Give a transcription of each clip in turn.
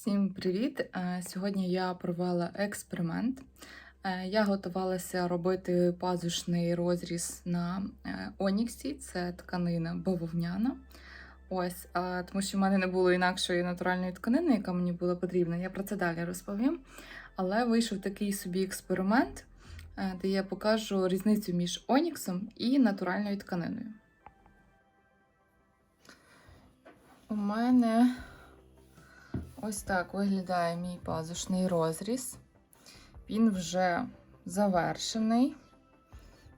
Всім привіт! Е, Сьогодні я провела експеримент. Е, Я готувалася робити пазушний розріз на е, Оніксі, це тканина бавовняна. Ось, тому що в мене не було інакшої натуральної тканини, яка мені була потрібна. Я про це далі розповім. Але вийшов такий собі експеримент, де я покажу різницю між Оніксом і натуральною тканиною. У мене Ось так виглядає мій пазушний розріз. Він вже завершений.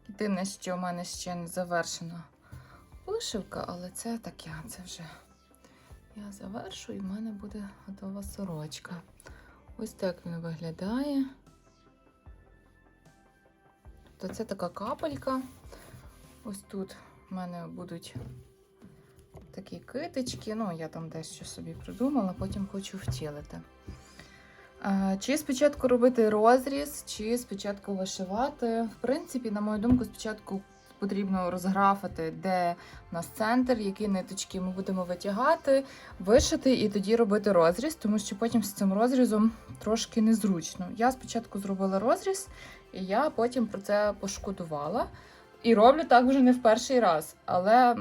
Єдине, що в мене ще не завершена вишивка, але це таке, це вже я завершу, і в мене буде готова сорочка. Ось так він виглядає. Тобто це така капелька. Ось тут в мене будуть китички. Ну, я там дещо собі придумала, потім хочу втілити. Чи спочатку робити розріз, чи спочатку вишивати. В принципі, на мою думку, спочатку потрібно розграфити, де у нас центр, які ниточки ми будемо витягати, вишити і тоді робити розріз, тому що потім з цим розрізом трошки незручно. Я спочатку зробила розріз, і я потім про це пошкодувала. І роблю так вже не в перший раз, але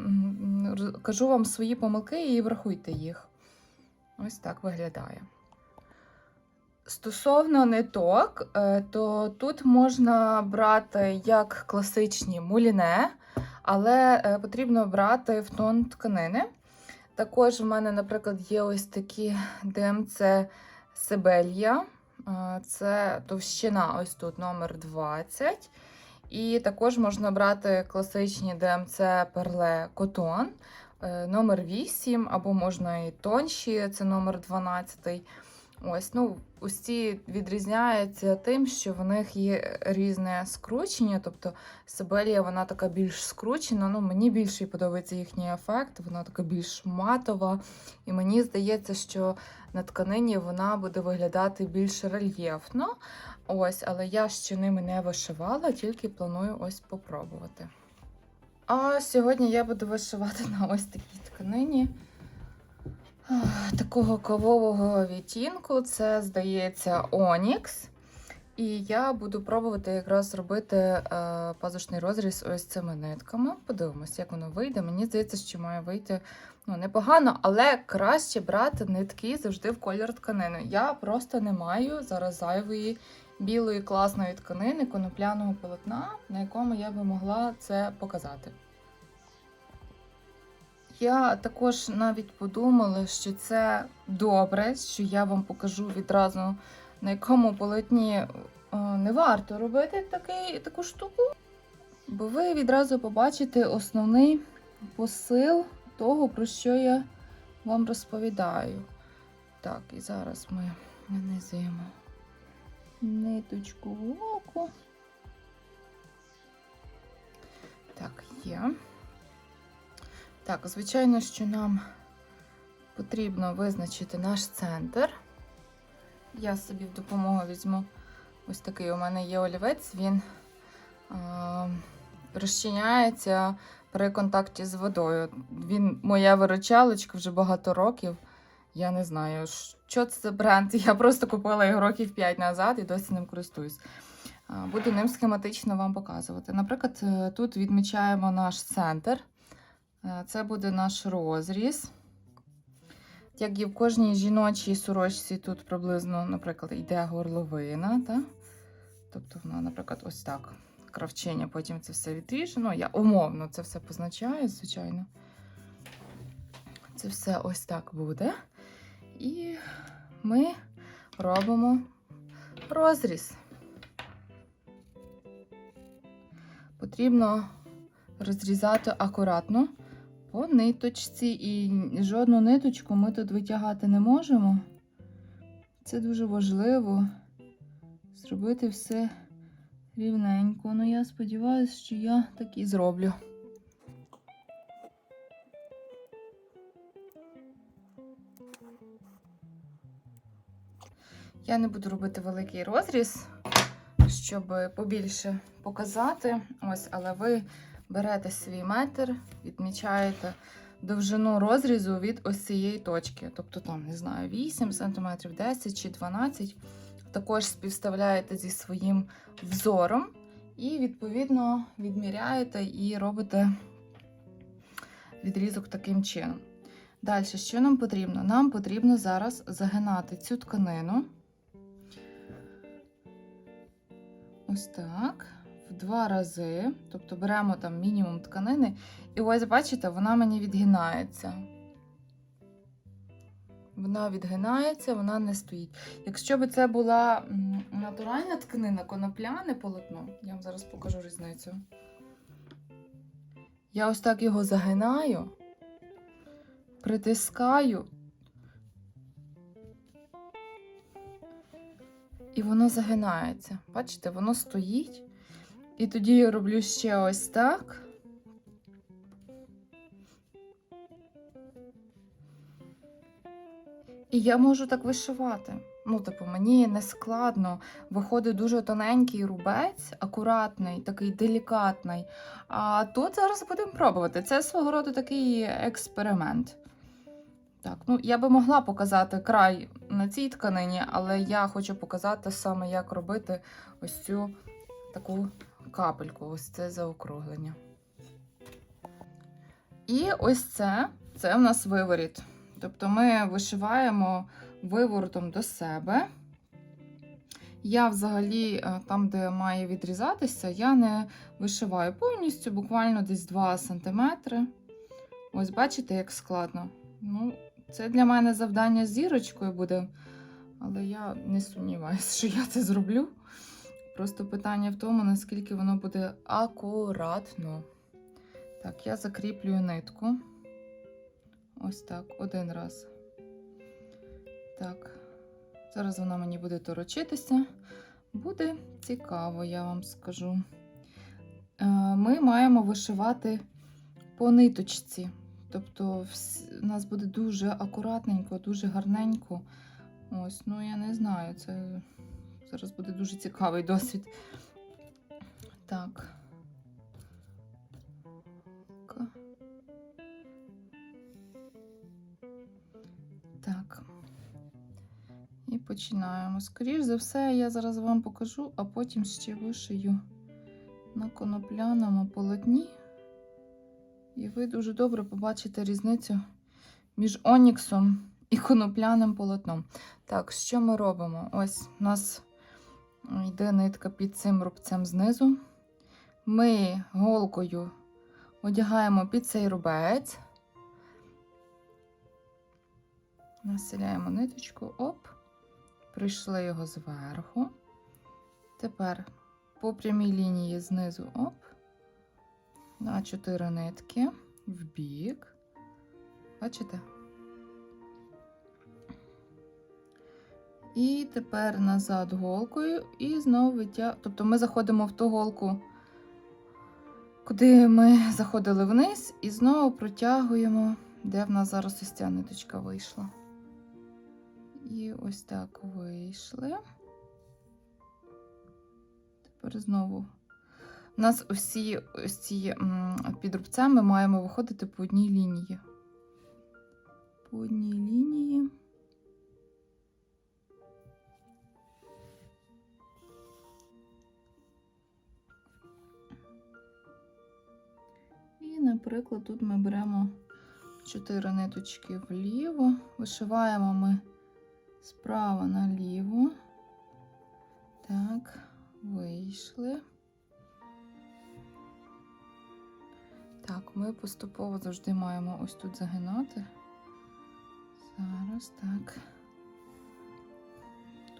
кажу вам свої помилки і врахуйте їх. Ось так виглядає. Стосовно ниток, е, то тут можна брати як класичні муліне, але е, потрібно брати в тон тканини. Також в мене, наприклад, є ось такі ДМЦ Сибелья. Е, Це товщина ось тут номер 20. І також можна брати класичні ДМЦ Перле Котон е, номер 8, або можна і тонші, це номер 12. Ось, ну, ці відрізняються тим, що в них є різне скручення. Тобто Сибелія вона така більш скручена. Ну, мені більше подобається їхній ефект, вона така більш матова. І мені здається, що на тканині вона буде виглядати більш рельєфно. Ось, але я ще ними не вишивала, тільки планую ось попробувати. А сьогодні я буду вишивати на ось такій тканині такого кавового відтінку. Це, здається, Онікс. І я буду пробувати якраз робити е, пазушний розріз ось цими нитками. Подивимось, як воно вийде. Мені здається, що має вийти ну, непогано, але краще брати нитки завжди в колір тканини. Я просто не маю зараз зайвої білої класної тканини конопляного полотна, на якому я би могла це показати. Я також навіть подумала, що це добре, що я вам покажу відразу, на якому полотні е, не варто робити такий, таку штуку, бо ви відразу побачите основний посил того, про що я вам розповідаю. Так, і зараз ми нанизуємо ниточку в око. Так, є. Так, звичайно, що нам потрібно визначити наш центр. Я собі в допомогу візьму ось такий у мене є олівець, він а, розчиняється при контакті з водою. Він моя виручалочка вже багато років. Я не знаю, що це за бренд. Я просто купила його років 5 назад і досі ним користуюсь. Буду ним схематично вам показувати. Наприклад, е, тут відмічаємо наш центр. Е, Це буде наш розріз. Як і в кожній жіночій сорочці, тут приблизно, наприклад, йде горловина. Та? Тобто вона, наприклад, ось так. Кравчення, потім це все відріжено. Я умовно це все позначаю, звичайно. Це все ось так буде. І ми робимо розріз. Потрібно розрізати акуратно по ниточці, і жодну ниточку ми тут витягати не можемо. Це дуже важливо зробити все рівненько. Ну, я сподіваюся, що я так і зроблю. Я не буду робити великий розріз, щоб побільше показати. Ось, але ви берете свій метр, відмічаєте довжину розрізу від ось цієї точки. Тобто, там, не знаю, 8 см, 10 чи 12 Також співставляєте зі своїм взором і, відповідно, відміряєте і робите відрізок таким чином. Далі, що нам потрібно? Нам потрібно зараз загинати цю тканину. Ось так. В два рази. Тобто беремо там мінімум тканини. І ось, бачите, вона мені відгинається. Вона відгинається, вона не стоїть. Якщо б це була натуральна тканина, конопляне полотно, я вам зараз покажу різницю. Я ось так його загинаю, притискаю. І воно загинається. Бачите, воно стоїть. І тоді я роблю ще ось так. І я можу так вишивати. Ну, типу, мені не складно. Виходить дуже тоненький рубець, акуратний, такий делікатний. А тут зараз будемо пробувати. Це свого роду такий експеримент. Так, ну я би могла показати край на цій тканині, але я хочу показати саме, як робити ось цю таку капельку, ось це заокруглення. І ось це, це в нас виворіт. Тобто ми вишиваємо виворотом до себе. Я взагалі, е, там, де має відрізатися, я не вишиваю повністю, буквально десь 2 см. Ось бачите, як складно. Ну, це для мене завдання зірочкою буде, але я не сумніваюся, що я це зроблю. Просто питання в тому, наскільки воно буде акуратно. Так, я закріплюю нитку. Ось так, один раз. Так, зараз вона мені буде торочитися. Буде цікаво, я вам скажу. Е, Ми маємо вишивати по ниточці. Тобто, у нас буде дуже акуратненько, дуже гарненько. Ось, ну я не знаю, це зараз буде дуже цікавий досвід. Так. Так. І починаємо. Скоріш за все, я зараз вам покажу, а потім ще вишию на конопляному полотні. І ви дуже добре побачите різницю між оніксом і конопляним полотном. Так, що ми робимо? Ось у нас йде нитка під цим рубцем знизу. Ми голкою одягаємо під цей рубець. Населяємо ниточку, оп, прийшли його зверху. Тепер по прямій лінії знизу, оп, на 4 нитки в бік. Бачите? І тепер назад голкою і знову витягуємо. Тобто ми заходимо в ту голку, куди ми заходили вниз, і знову протягуємо, де в нас зараз ось ця ниточка вийшла. І ось так вийшли. Тепер знову. У нас усі ось ці м, під рубцями маємо виходити по одній лінії. По одній лінії. І, наприклад, тут ми беремо 4 ниточки вліво, вишиваємо ми справа наліво. Так, вийшли. Так, ми поступово завжди маємо ось тут загинати. Зараз так.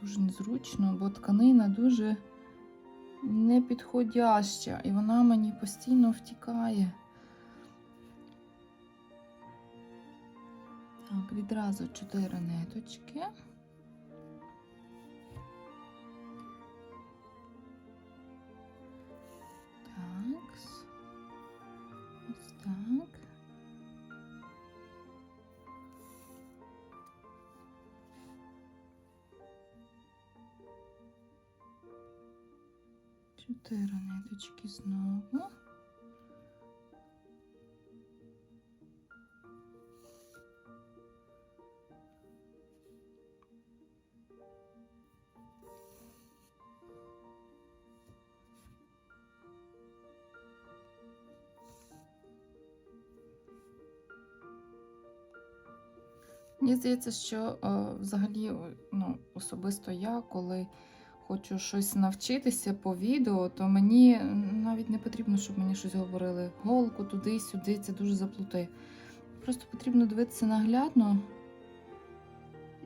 Дуже незручно, бо тканина дуже непідходяща, і вона мені постійно втікає. Так, відразу чотири ниточки. Так. Так. Чотири ниточки знову. Мені здається, що е, взагалі, ну, особисто я, коли хочу щось навчитися по відео, то мені навіть не потрібно, щоб мені щось говорили. Голку туди, сюди, це дуже заплути. Просто потрібно дивитися наглядно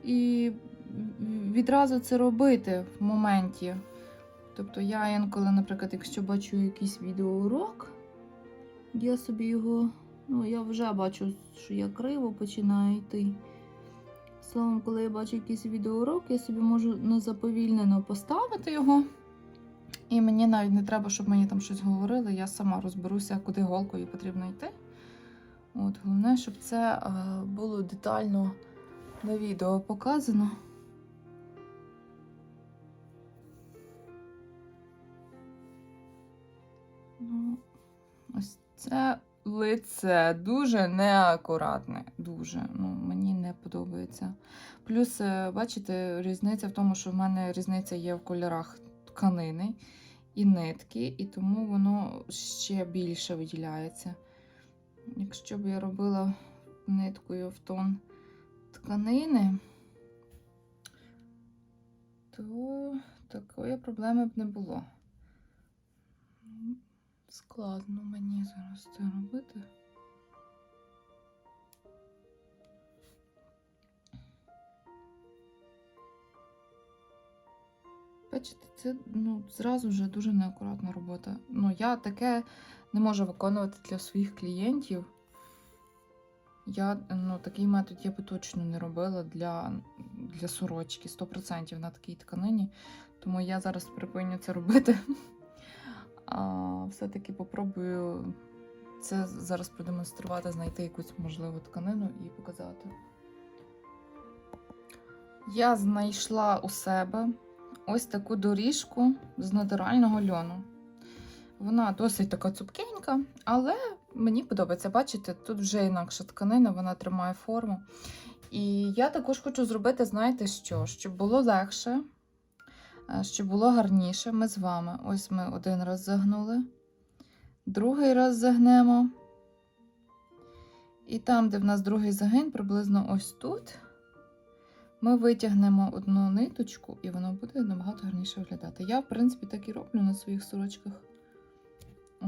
і відразу це робити в моменті. Тобто я інколи, наприклад, якщо бачу якийсь відеоурок, я собі його, ну я вже бачу, що я криво починаю йти. Словом, коли я бачу якийсь відеоурок, я собі можу на заповільнено поставити його. І мені навіть не треба, щоб мені там щось говорили. Я сама розберуся, куди голкою потрібно йти. От, головне, щоб це е, було детально на відео показано. Ну, ось це лице дуже неакуратне. Дуже. Ну, мені не подобається. Плюс, е, бачите, різниця в тому, що в мене різниця є в кольорах тканини і нитки, і тому воно ще більше виділяється. Якщо б я робила ниткою в тон тканини, то такої проблеми б не було. Складно мені зараз це робити. Бачите, це ну, зразу вже дуже неакуратна робота. Ну, я таке не можу виконувати для своїх клієнтів. Я ну, такий метод я би точно не робила для, для сорочки 100% на такій тканині. Тому я зараз припиню це робити. Все-таки попробую це зараз продемонструвати, знайти якусь можливу тканину і показати. Я знайшла у себе ось таку доріжку з натурального льону. Вона досить така цупкенька, але мені подобається. Бачите, тут вже інакша тканина, вона тримає форму. І я також хочу зробити, знаєте що? Щоб було легше, щоб було гарніше. Ми з вами. Ось ми один раз загнули, другий раз загнемо. І там, де в нас другий загин, приблизно ось тут, ми витягнемо одну ниточку, і воно буде набагато гарніше виглядати. Я, в принципі, так і роблю на своїх сорочках. О.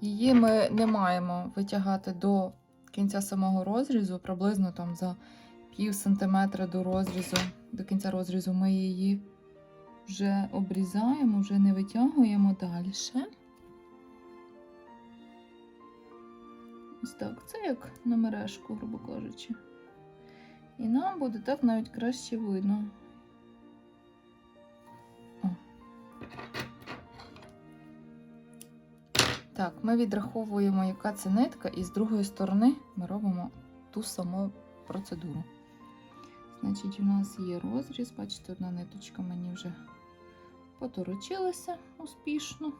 Її ми не маємо витягати до кінця самого розрізу, приблизно там за пів сантиметра до розрізу, до кінця розрізу ми її вже обрізаємо, вже не витягуємо далі. Ось так, це як на мережку, грубо кажучи. І нам буде так навіть краще видно. О. Так, ми відраховуємо, яка це нитка, і з другої сторони ми робимо ту саму процедуру. Значить, у нас є розріз, бачите, одна ниточка мені вже поторочилася успішно.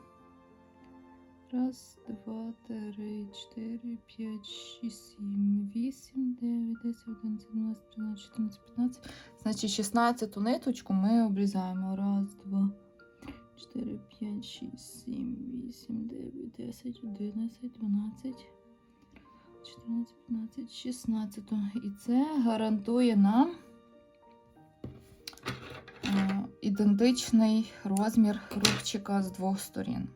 Раз, два, три, чотири, п'ять, шість, сім, вісім, дев'ять, десять, одинадцять, дванадцять, тринадцять, чотирнадцять, п'ятнадцять. Значить, 16 ниточку ми обрізаємо. Раз, два, чотири, п'ять, шість, сім, вісім, дев'ять, десять, одинадцять, дванадцять, чотирнадцять, п'ятнадцять, шістнадцять. І це гарантує нам ідентичний розмір рубчика з двох сторін.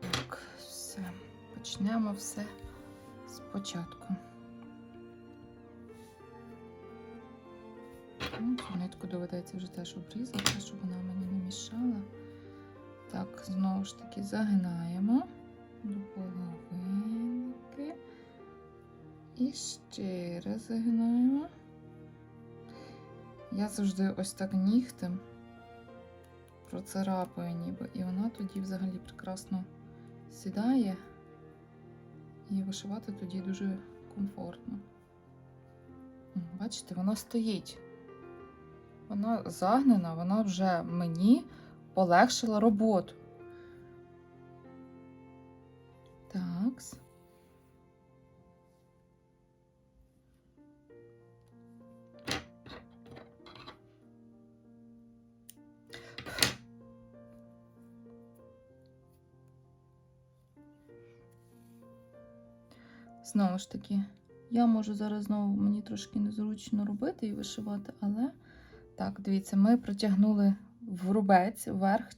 Так, все. Почнемо все спочатку. Ну, цю нитку доведеться вже теж обрізати, щоб вона мені не мішала. Так, знову ж таки загинаємо до половинки. І ще раз загинаємо. Я завжди ось так нігтем процарапаю ніби, і вона тоді взагалі прекрасно сідає, і вишивати тоді дуже комфортно. Бачите, вона стоїть. Вона загнена, вона вже мені полегшила роботу. Знову ж таки, я можу зараз знову мені трошки незручно робити і вишивати, але так, дивіться, ми протягнули в рубець вверх,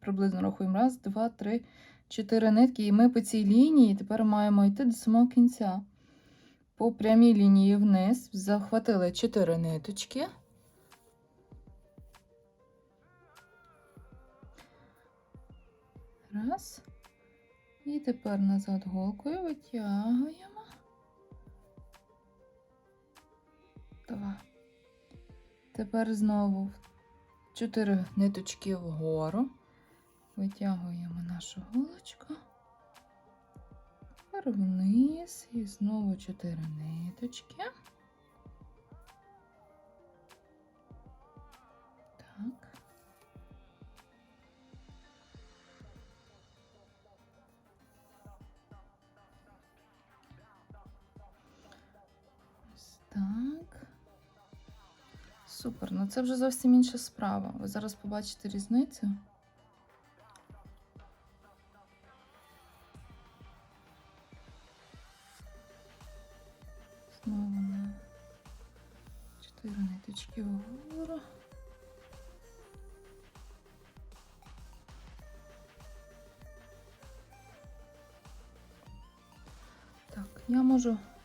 приблизно рахуємо раз, два, три, чотири нитки, і ми по цій лінії тепер маємо йти до самого кінця. По прямій лінії вниз захватили 4 ниточки. Раз. І тепер назад голкою витягуємо. Два. Тепер знову 4 ниточки вгору. Витягуємо нашу голочку. Тепер вниз і знову 4 ниточки. Так. Ось так. Супер, ну це вже зовсім інша справа. Ви зараз побачите різницю.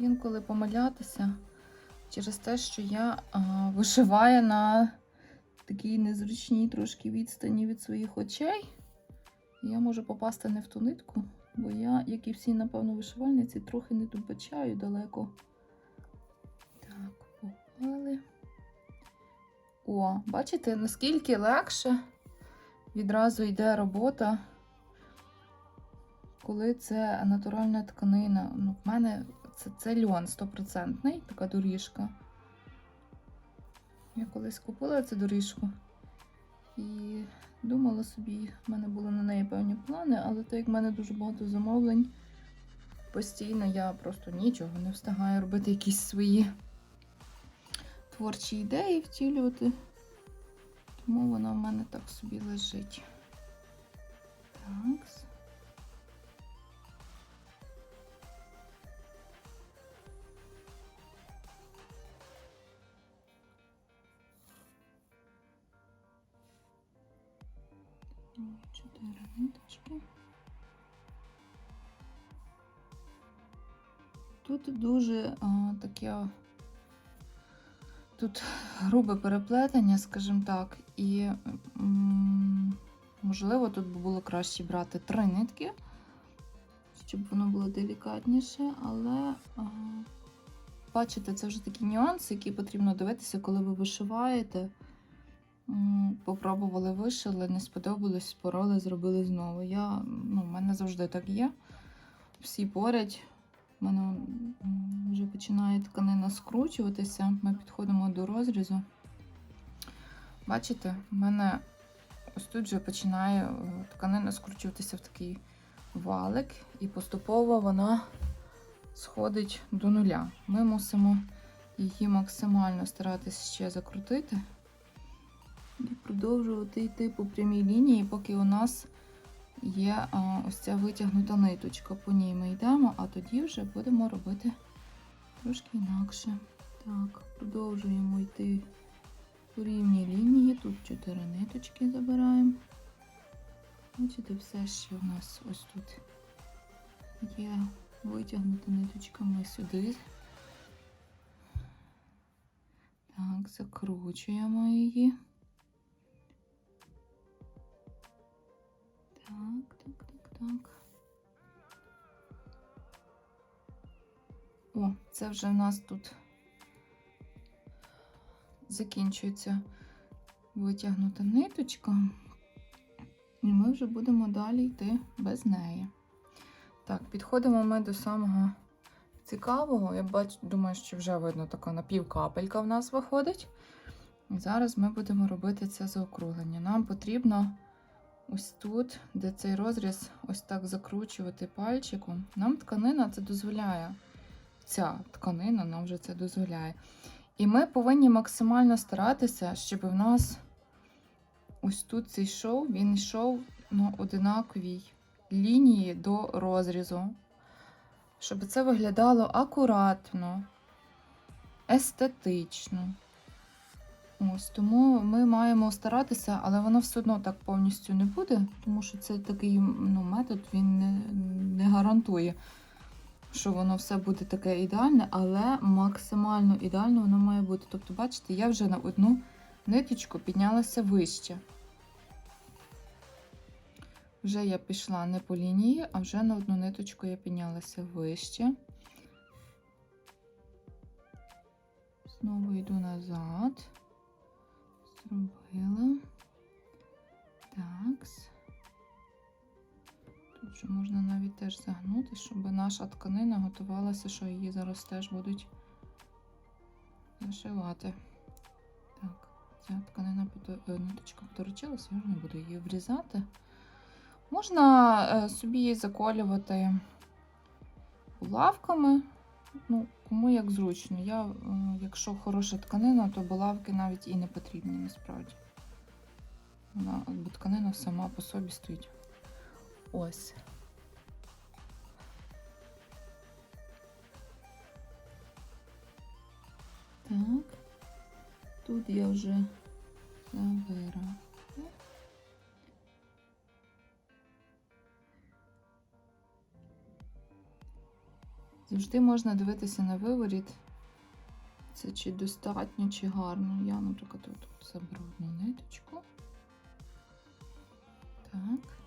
Інколи помилятися через те, що я а, вишиваю на такій незручній трошки відстані від своїх очей. Я можу попасти не в ту нитку, бо я, як і всі, напевно, вишивальниці, трохи не добачаю далеко. Так, попали. О, бачите, наскільки легше відразу йде робота, коли це натуральна тканина. Ну, в мене це, це льон стопроцентний, така доріжка. Я колись купила цю доріжку і думала собі, в мене були на неї певні плани, але так як в мене дуже багато замовлень, постійно я просто нічого не встигаю робити якісь свої творчі ідеї втілювати. Тому вона в мене так собі лежить. Так. Ниточки. Тут дуже а, таке тут грубе переплетення, скажімо так, і можливо тут би було краще брати три нитки, щоб воно було делікатніше, але а, бачите, це вже такі нюанси, які потрібно дивитися, коли ви вишиваєте. Попробували, вишили, не сподобалось, спороли, зробили знову. Я, ну, в мене завжди так є. Всі поряд. У мене вже починає тканина скручуватися. Ми підходимо до розрізу. Бачите, в мене ось тут вже починає е, тканина скручуватися в такий валик, і поступово вона сходить до нуля. Ми мусимо її максимально старатися ще закрутити. І продовжувати йти по прямій лінії, поки у нас є ось ця витягнута ниточка. По ній ми йдемо, а тоді вже будемо робити трошки інакше. Так, продовжуємо йти по рівній лінії. Тут 4 ниточки забираємо. Бачите, все ще у нас ось тут є витягнута ниточка, ми сюди. Так, закручуємо її. Так, так, так, так. О, це вже в нас тут закінчується витягнута ниточка. І ми вже будемо далі йти без неї. Так, підходимо ми до самого цікавого. Я бачу, думаю, що вже видно така напівкапелька в нас виходить. І зараз ми будемо робити це заокруглення. Нам потрібно ось тут, де цей розріз, ось так закручувати пальчиком. Нам тканина це дозволяє. Ця тканина нам вже це дозволяє. І ми повинні максимально старатися, щоб в нас ось тут цей шов, він йшов на одинаковій лінії до розрізу. щоб це виглядало акуратно, естетично. Ось тому ми маємо старатися, але воно все одно так повністю не буде, тому що це такий ну, метод, він не, не гарантує, що воно все буде таке ідеальне, але максимально ідеально воно має бути. Тобто, бачите, я вже на одну ниточку піднялася вище. Вже я пішла не по лінії, а вже на одну ниточку я піднялася вище. Знову йду назад. Зробила. Так. Тут вже можна навіть теж загнути, щоб наша тканина готувалася, що її зараз теж будуть зашивати. Так, ця тканина е, ниточка поторочилася, я вже не буду її врізати. Можна е, собі її заколювати булавками. Ну, кому як зручно. Я, е, якщо хороша тканина, то булавки навіть і не потрібні насправді. Вона, бо тканина сама по собі стоїть. Ось. Так. Тут я вже забираю. Завжди можна дивитися на виворіт. Це чи достатньо, чи гарно. Я, наприклад, тут заберу одну ниточку. Так.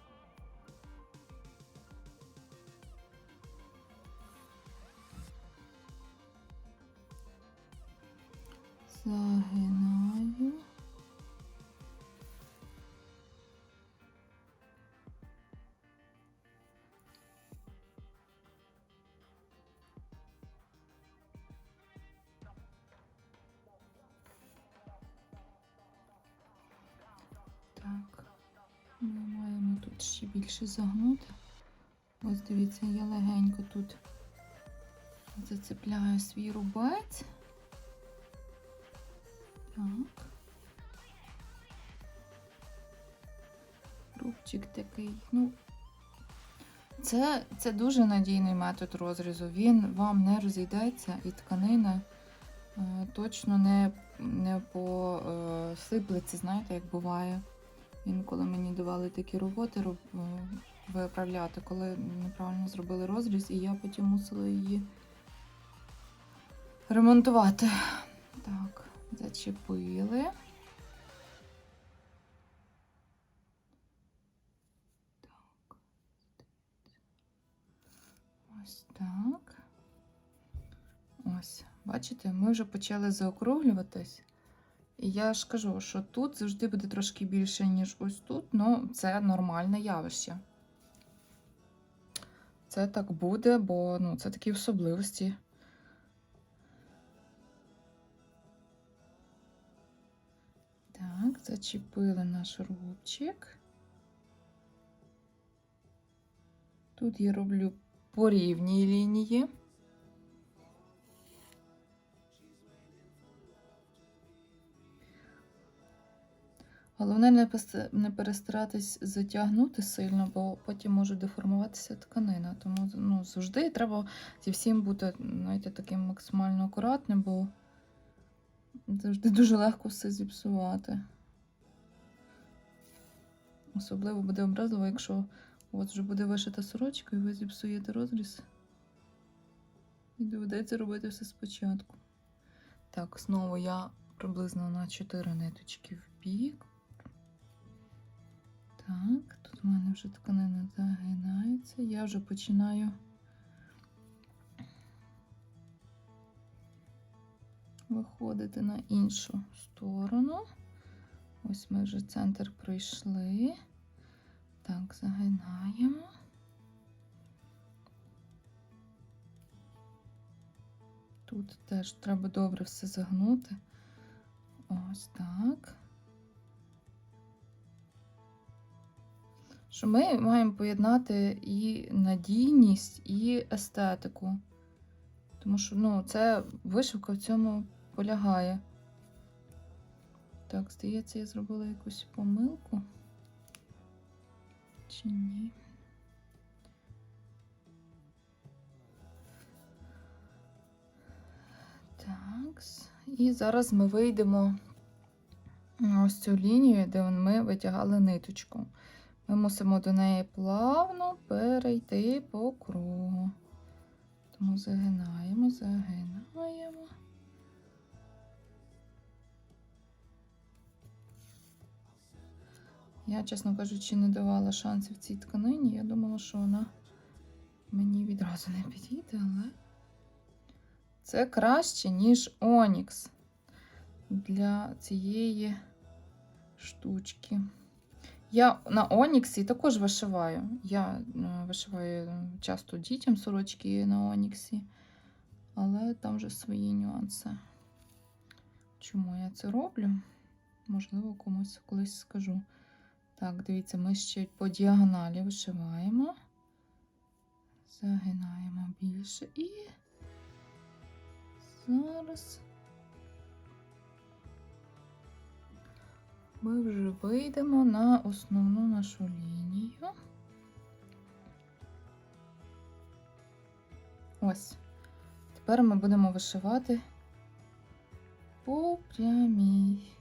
Загинаю. Більше загнути. Ось дивіться, я легенько тут зацепляю свій рубець. Так. Рубчик такий, ну, це, це дуже надійний метод розрізу. Він вам не розійдеться і тканина е, точно не, не посиплеться, знаєте, як буває. Інколи мені давали такі роботи е, виправляти, коли неправильно зробили розріз, і я потім мусила її ремонтувати. Так, зачепили. Так. Ось так. Ось, бачите, ми вже почали заокруглюватись. Я ж кажу, що тут завжди буде трошки більше, ніж ось тут, ну це нормальне явище. Це так буде, бо ну, це такі особливості. Так, зачепили наш рубчик. Тут я роблю по рівній лінії. Головне не, перестаратись затягнути сильно, бо потім може деформуватися тканина. Тому ну, завжди треба зі всім бути знаєте, таким максимально акуратним, бо завжди дуже легко все зіпсувати. Особливо буде образливо, якщо у вже буде вишита сорочка, і ви зіпсуєте розріз. І доведеться робити все спочатку. Так, знову я приблизно на 4 ниточки в бік. Так, тут у мене вже тканина загинається. Я вже починаю виходити на іншу сторону. Ось ми вже центр пройшли. Так, загинаємо. Тут теж треба добре все загнути. Ось так. Що ми маємо поєднати і надійність, і естетику. Тому що ну, це вишивка в цьому полягає. Так, здається, я зробила якусь помилку. Чи ні? Так. І зараз ми вийдемо на ось цю лінію, де ми витягали ниточку. Ми мусимо до неї плавно перейти по кругу. Тому загинаємо, загинаємо. Я, чесно кажучи, не давала шансів цій тканині. Я думала, що вона мені відразу не підійде, але це краще, ніж Онікс для цієї штучки. Я на Оніксі також вишиваю. Я е, вишиваю часто дітям сорочки на Оніксі, але там вже свої нюанси. Чому я це роблю? Можливо, комусь колись скажу. Так, дивіться, ми ще по діагоналі вишиваємо, загинаємо більше і зараз ми вже вийдемо на основну нашу лінію. Ось. Тепер ми будемо вишивати по прямій.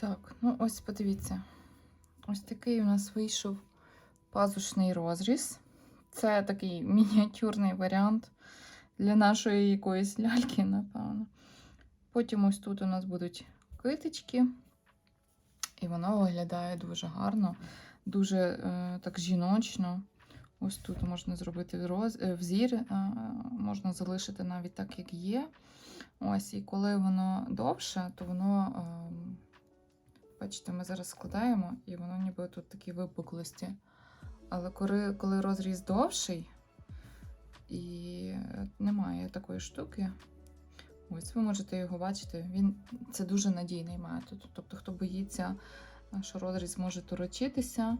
Так, ну ось подивіться. Ось такий у нас вийшов пазушний розріз. Це такий мініатюрний варіант для нашої якоїсь ляльки, напевно. Потім ось тут у нас будуть китички, і воно виглядає дуже гарно, дуже е, так жіночно. Ось тут можна зробити роз... е, взір, е, можна залишити навіть так, як є. Ось, і коли воно довше, то воно. Е, Бачите, ми зараз складаємо, і воно ніби тут такі випуклості. Але коли, коли розріз довший і немає такої штуки, ось ви можете його бачити. Він це дуже надійний метод. Тобто, хто боїться, що розріз може торочитися,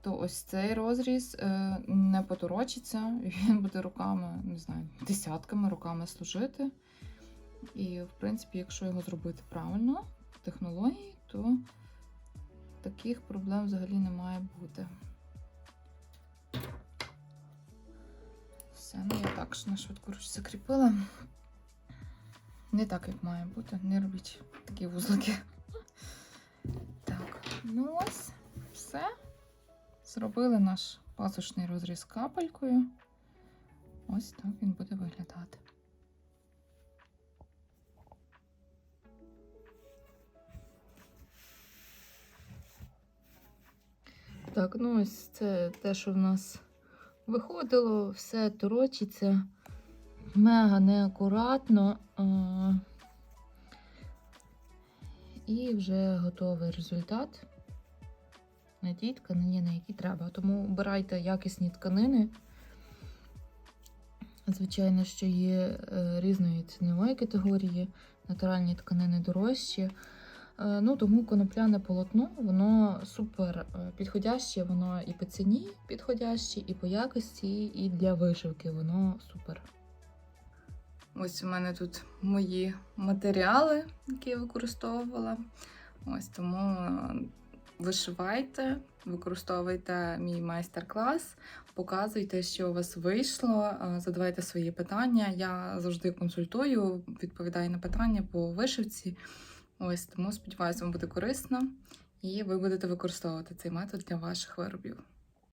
то ось цей розріз е, не поторочиться, він буде руками, не знаю, десятками руками служити. І, в принципі, якщо його зробити правильно, технології, то таких проблем взагалі не має бути. Все, ну я так ж на швидку руч закріпила. Не так, як має бути. Не робіть такі вузлики. Так, ну ось, все. Зробили наш пасочний розріз капелькою. Ось так він буде виглядати. Так, ну ось це те, що в нас виходило, все торочиться мега неакуратно. І вже готовий результат на тій тканині, на якій треба. Тому обирайте якісні тканини. Звичайно, що є е, різної цінової категорії, натуральні тканини дорожчі. Е, Ну, тому конопляне полотно, воно супер е, підходяще, воно і по ціні підходяще, і по якості, і для вишивки воно супер. Ось у мене тут мої матеріали, які я використовувала. Ось тому е, вишивайте, використовуйте мій майстер-клас, показуйте, що у вас вийшло, задавайте свої питання. Я завжди консультую, відповідаю на питання по вишивці. Ось тому сподіваюся, вам буде корисно і ви будете використовувати цей метод для ваших виробів.